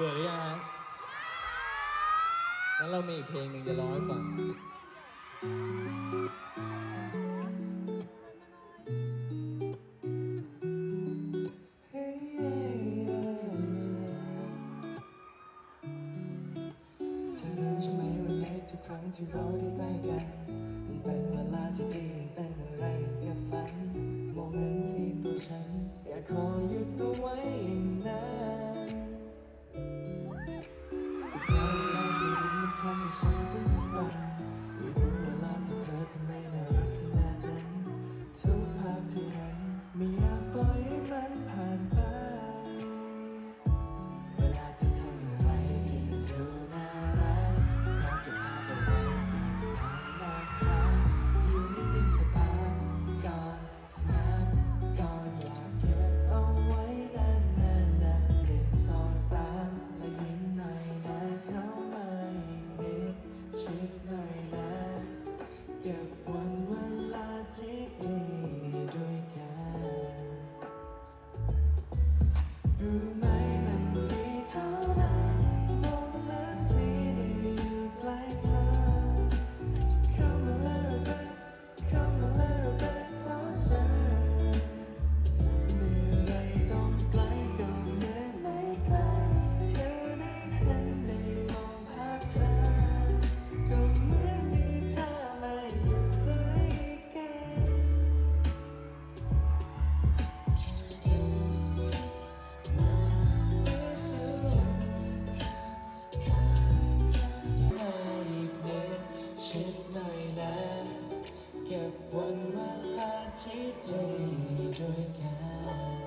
บื่อหรือยังฮะแล้วเรามีอีกเพลงหนึ่งจะร้องให้ฟังที่เราได้ใกล้กันเป็นเวลาที่ดีเป็นไรกับฝัน โมเมนต์ที่ตัวฉัน อยากขอ 더 น่อยนเก็บวันเวลาที่ดีด้วยกัน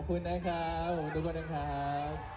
ขอบคุณนะครับทุกคนนะครับ